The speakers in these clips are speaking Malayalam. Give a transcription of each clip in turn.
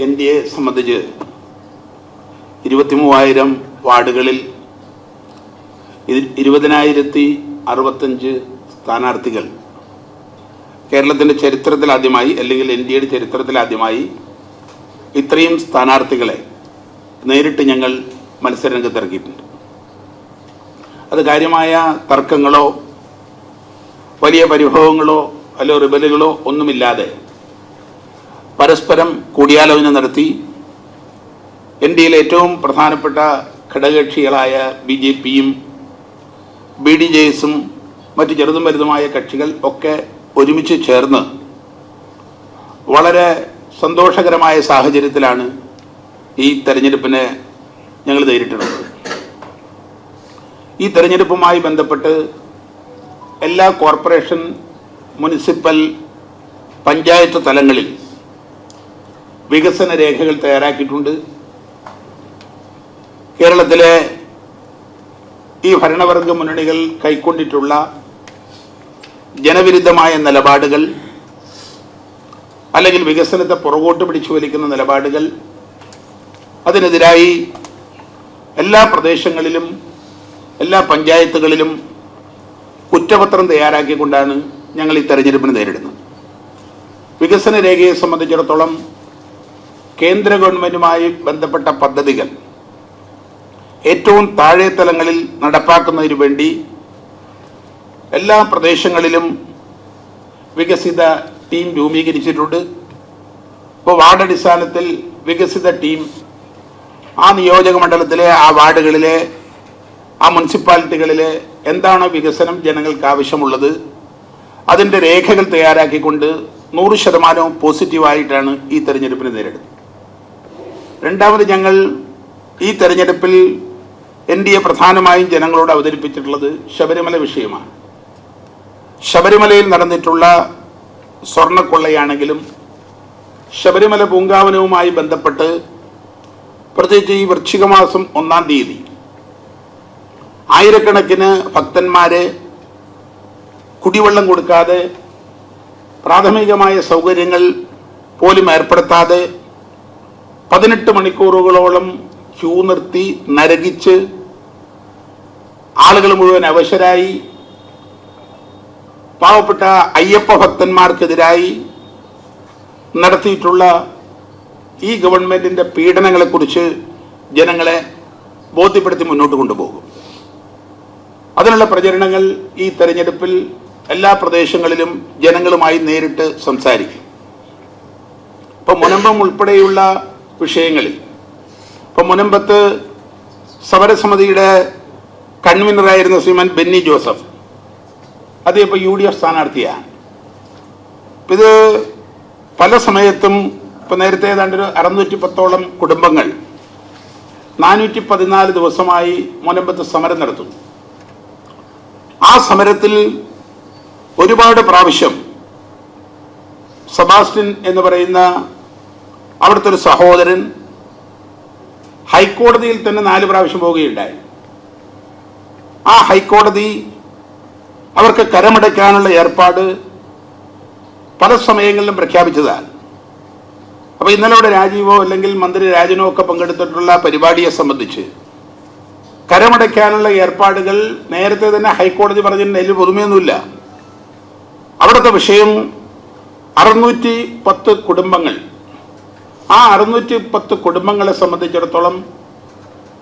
എൻ ഡി എ സംബന്ധിച്ച് ഇരുപത്തി മൂവായിരം വാർഡുകളിൽ ഇരുപതിനായിരത്തി അറുപത്തഞ്ച് സ്ഥാനാർത്ഥികൾ. കേരളത്തിന്റെ ചരിത്രത്തിലാദ്യമായി അല്ലെങ്കിൽ എൻ ഡി എയുടെ ചരിത്രത്തിലാദ്യമായി ഇത്രയും സ്ഥാനാർത്ഥികളെ നേരിട്ട് ഞങ്ങൾ മത്സരരംഗത്ത് ഇറക്കിയിട്ടുണ്ട്. അത് കാര്യമായ തർക്കങ്ങളോ വലിയ പരിഭവങ്ങളോ അല്ലോ റിബലുകളോ ഒന്നുമില്ലാതെ പരസ്പരം കൂടിയാലോചന നടത്തി എൻ ഡി എയിലെ ഏറ്റവും പ്രധാനപ്പെട്ട ഘടകകക്ഷികളായ ബി ജെ പിയും ബി ഡി ജെ എസും മറ്റ് ചെറുതും വലുതുമായ കക്ഷികൾ ഒക്കെ ഒരുമിച്ച് ചേർന്ന് വളരെ സന്തോഷകരമായ സാഹചര്യത്തിലാണ് ഈ തെരഞ്ഞെടുപ്പിനെ ഞങ്ങൾ നേരിട്ടുള്ളത് ഈ തെരഞ്ഞെടുപ്പുമായി ബന്ധപ്പെട്ട് എല്ലാ കോർപ്പറേഷൻ മുനിസിപ്പൽ പഞ്ചായത്ത് തലങ്ങളിൽ വികസന രേഖകൾ തയ്യാറാക്കിയിട്ടുണ്ട്. കേരളത്തിലെ ഈ ഭരണവർഗ മുന്നണികൾ കൈക്കൊണ്ടിട്ടുള്ള ജനവിരുദ്ധമായ നിലപാടുകൾ അല്ലെങ്കിൽ വികസനത്തെ പുറകോട്ട് പിടിച്ചു വലിക്കുന്ന നിലപാടുകൾ അതിനെതിരായി എല്ലാ പ്രദേശങ്ങളിലും എല്ലാ പഞ്ചായത്തുകളിലും കുറ്റപത്രം തയ്യാറാക്കിക്കൊണ്ടാണ് ഞങ്ങൾ ഈ തെരഞ്ഞെടുപ്പിനെ നേരിടുന്നത്. വികസന രേഖയെ സംബന്ധിച്ചിടത്തോളം കേന്ദ്ര ഗവൺമെന്റുമായി ബന്ധപ്പെട്ട പദ്ധതികൾ ഏറ്റവും താഴെ തലങ്ങളിൽ നടപ്പാക്കുന്നതിന് വേണ്ടി എല്ലാ പ്രദേശങ്ങളിലും വികസിത ടീം രൂപീകരിച്ചിട്ടുണ്ട്. ഇപ്പോൾ വാർഡ് അടിസ്ഥാനത്തിൽ വികസിത ടീം ആ നിയോജക മണ്ഡലത്തിലെ ആ വാർഡുകളിലെ ആ മുനിസിപ്പാലിറ്റികളിലെ എന്താണോ വികസനം ജനങ്ങൾക്ക് ആവശ്യമുള്ളത് അതിന്റെ രേഖകൾ തയ്യാറാക്കിക്കൊണ്ട് നൂറ് ശതമാനവും പോസിറ്റീവായിട്ടാണ് ഈ തെരഞ്ഞെടുപ്പിനെ നേരിടുന്നത്. രണ്ടാമത് ഞങ്ങൾ ഈ തെരഞ്ഞെടുപ്പിൽ എൻ ഡി എ പ്രധാനമായും ജനങ്ങളോട് അവതരിപ്പിച്ചിട്ടുള്ളത് ശബരിമല വിഷയമാണ്. ശബരിമലയിൽ നടന്നിട്ടുള്ള സ്വർണക്കൊള്ളയാണെങ്കിലും ശബരിമല പൂങ്കാവനവുമായി ബന്ധപ്പെട്ട് പ്രത്യേകിച്ച് ഈ വൃശ്ചിക മാസം ഒന്നാം തീയതി ആയിരക്കണക്കിന് ഭക്തന്മാരെ കുടിവെള്ളം കൊടുക്കാതെ പ്രാഥമികമായ സൗകര്യങ്ങൾ പോലും ഏർപ്പെടുത്താതെ പതിനെട്ട് മണിക്കൂറുകളോളം ക്യൂ നിർത്തി നരകിച്ച് ആളുകൾ മുഴുവൻ അവശരായി. പാവപ്പെട്ട അയ്യപ്പ ഭക്തന്മാർക്കെതിരായി നടത്തിയിട്ടുള്ള ഈ ഗവൺമെന്റിന്റെ പീഡനങ്ങളെക്കുറിച്ച് ജനങ്ങളെ ബോധ്യപ്പെടുത്തി മുന്നോട്ട് കൊണ്ടുപോകും. അതിനുള്ള പ്രചരണങ്ങൾ ഈ തെരഞ്ഞെടുപ്പിൽ എല്ലാ പ്രദേശങ്ങളിലും ജനങ്ങളുമായി നേരിട്ട് സംസാരിക്കും. ഇപ്പം മുനമ്പം ഉൾപ്പെടെയുള്ള വിഷയങ്ങളിൽ. ഇപ്പൊ മുനമ്പത്ത് സമരസമിതിയുടെ കൺവീനറായിരുന്ന ശ്രീമാൻ ബെന്നി ജോസഫ്. അത് ഇപ്പോൾ യു ഡി എഫ് സ്ഥാനാർത്ഥിയാണ്. ഇത് പല സമയത്തും ഇപ്പൊ നേരത്തെ ഏതാണ്ട് ഒരു അറുന്നൂറ്റി പത്തോളം കുടുംബങ്ങൾ നാനൂറ്റി പതിനാല് ദിവസമായി മുനമ്പത്ത് സമരം നടത്തുന്നു ആ സമരത്തിൽ ഒരുപാട് പ്രാവശ്യം സബാസ്റ്റിൻ എന്ന് പറയുന്ന അവിടുത്തെ ഒരു സഹോദരൻ ഹൈക്കോടതിയിൽ തന്നെ നാല് പ്രാവശ്യം പോവുകയുണ്ടായി. ആ ഹൈക്കോടതി അവർക്ക് കരമടയ്ക്കാനുള്ള ഏർപ്പാട് പല സമയങ്ങളിലും പ്രഖ്യാപിച്ചതാണ്. അപ്പോൾ ഇന്നലെ ഇവിടെ രാജീവോ അല്ലെങ്കിൽ മന്ത്രി രാജനോ ഒക്കെ പങ്കെടുത്തിട്ടുള്ള പരിപാടിയെ സംബന്ധിച്ച് കരമടയ്ക്കാനുള്ള ഏർപ്പാടുകൾ നേരത്തെ തന്നെ ഹൈക്കോടതി പറഞ്ഞതിന് അതിൽ പുതുമയൊന്നുമില്ല. അവിടുത്തെ വിഷയം അറുന്നൂറ്റി പത്ത് കുടുംബങ്ങൾ ആ അറുന്നൂറ്റി പത്ത് കുടുംബങ്ങളെ സംബന്ധിച്ചിടത്തോളം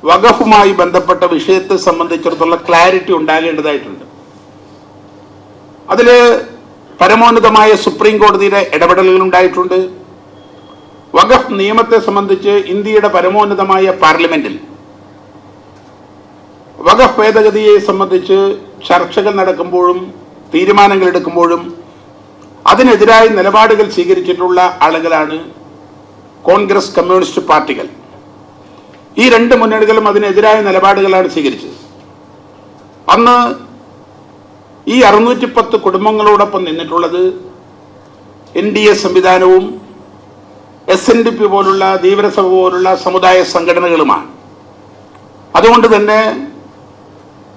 വകഫുമായി ബന്ധപ്പെട്ട വിഷയത്തെ സംബന്ധിച്ചിടത്തോളം ക്ലാരിറ്റി ഉണ്ടാകേണ്ടതായിട്ടുണ്ട്. അതിൽ പരമോന്നതമായ സുപ്രീം കോടതിയുടെ ഇടപെടലുകൾ ഉണ്ടായിട്ടുണ്ട്. വഖഫ് നിയമത്തെ സംബന്ധിച്ച് ഇന്ത്യയുടെ പരമോന്നതമായ പാർലമെന്റിൽ വഖഫ് ഭേദഗതിയെ സംബന്ധിച്ച് ചർച്ചകൾ നടക്കുമ്പോഴും തീരുമാനങ്ങൾ എടുക്കുമ്പോഴും അതിനെതിരായി നിലപാടുകൾ സ്വീകരിച്ചിട്ടുള്ള ആളുകളാണ് കോൺഗ്രസ് കമ്മ്യൂണിസ്റ്റ് പാർട്ടികൾ. ഈ രണ്ട് മുന്നണികളും അതിനെതിരായ നിലപാടുകളാണ് സ്വീകരിച്ചത്. അന്ന് ഈ അറുന്നൂറ്റി പത്ത് കുടുംബങ്ങളോടൊപ്പം നിന്നിട്ടുള്ളത് എൻ ഡി എ സംവിധാനവും എസ് എൻ ഡി പി പോലുള്ള ധീവരസഭ പോലുള്ള സമുദായ സംഘടനകളുമാണ്. അതുകൊണ്ട് തന്നെ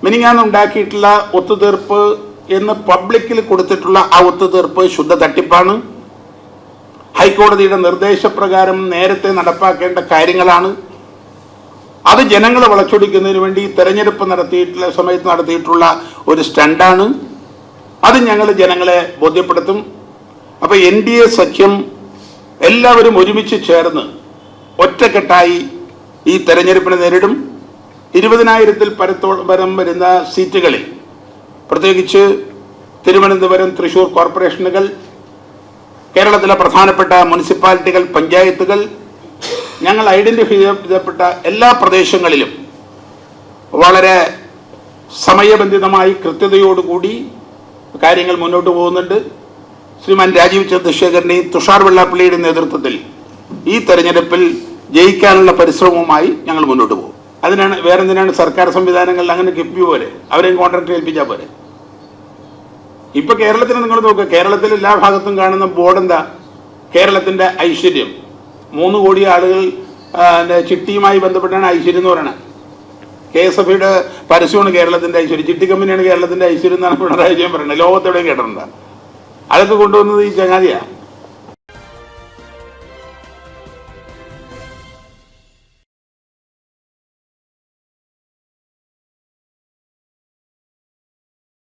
മിനിങ്ങാന്ന് ഉണ്ടാക്കിയിട്ടുള്ള ഒത്തുതീർപ്പ് എന്ന് പബ്ലിക്കിൽ കൊടുത്തിട്ടുള്ള ആ ഒത്തുതീർപ്പ് ശുദ്ധ തട്ടിപ്പാണ്. ഹൈക്കോടതിയുടെ നിർദ്ദേശപ്രകാരം നേരത്തെ നടപ്പാക്കേണ്ട കാര്യങ്ങളാണ്. അത് ജനങ്ങളെ വളച്ചൊടിക്കുന്നതിന് വേണ്ടി തെരഞ്ഞെടുപ്പ് നടത്തിയിട്ടുള്ള സമയത്ത് നടത്തിയിട്ടുള്ള ഒരു സ്റ്റണ്ടാണ്. അത് ഞങ്ങൾ ജനങ്ങളെ ബോധ്യപ്പെടുത്തും. അപ്പോൾ എൻ ഡി എ സഖ്യം എല്ലാവരും ഒരുമിച്ച് ചേർന്ന് ഒറ്റക്കെട്ടായി ഈ തെരഞ്ഞെടുപ്പിനെ നേരിടും. ഇരുപതിനായിരത്തിൽ പരത്തോളം പരം വരുന്ന സീറ്റുകളിൽ പ്രത്യേകിച്ച് തിരുവനന്തപുരം തൃശൂർ കോർപ്പറേഷനുകൾ കേരളത്തിലെ പ്രധാനപ്പെട്ട മുനിസിപ്പാലിറ്റികൾ പഞ്ചായത്തുകൾ ഞങ്ങൾ ഐഡന്റിഫൈ ചെയ്യപ്പെട്ട എല്ലാ പ്രദേശങ്ങളിലും വളരെ സമയബന്ധിതമായി കൃത്യതയോടുകൂടി കാര്യങ്ങൾ മുന്നോട്ട് പോകുന്നുണ്ട്. ശ്രീമാൻ രാജീവ് ചന്ദ്രശേഖരനെയും തുഷാർ വെള്ളാപ്പള്ളിയുടെ നേതൃത്വത്തിൽ ഈ തെരഞ്ഞെടുപ്പിൽ ജയിക്കാനുള്ള പരിശ്രമവുമായി ഞങ്ങൾ മുന്നോട്ട് പോകും. അതിനാണ് വേറെന്തിനാണ് സർക്കാർ സംവിധാനങ്ങളിൽ അങ്ങനെ കിപ്പി പോലെ അവരെയും കോൺട്രാക്ട് ഏൽപ്പിച്ചാൽ പോരെ? ഇപ്പൊ കേരളത്തിന് നിങ്ങൾ നോക്കുക കേരളത്തിൽ എല്ലാ ഭാഗത്തും കാണുന്ന ബോർഡ് എന്താ? കേരളത്തിന്റെ ഐശ്വര്യം. മൂന്ന് കോടി ആളുകൾ ചിട്ടിയുമായി ബന്ധപ്പെട്ടാണ് ഐശ്വര്യം എന്ന് പറയുന്നത് കെ എസ് എഫ് ഐയുടെ പരസ്യമാണ് കേരളത്തിന്റെ ഐശ്വര്യം. ചിട്ടി കമ്പനിയാണ് കേരളത്തിന്റെ ഐശ്വര്യം എന്നാണ് പിണറായി വിജയൻ പറയുന്നത്. ലോകത്തെവിടെയും കേട്ടിട്ടുണ്ട്? അതൊക്കെ കൊണ്ടുവന്നത് ഈ ചങ്ങാതിയാ.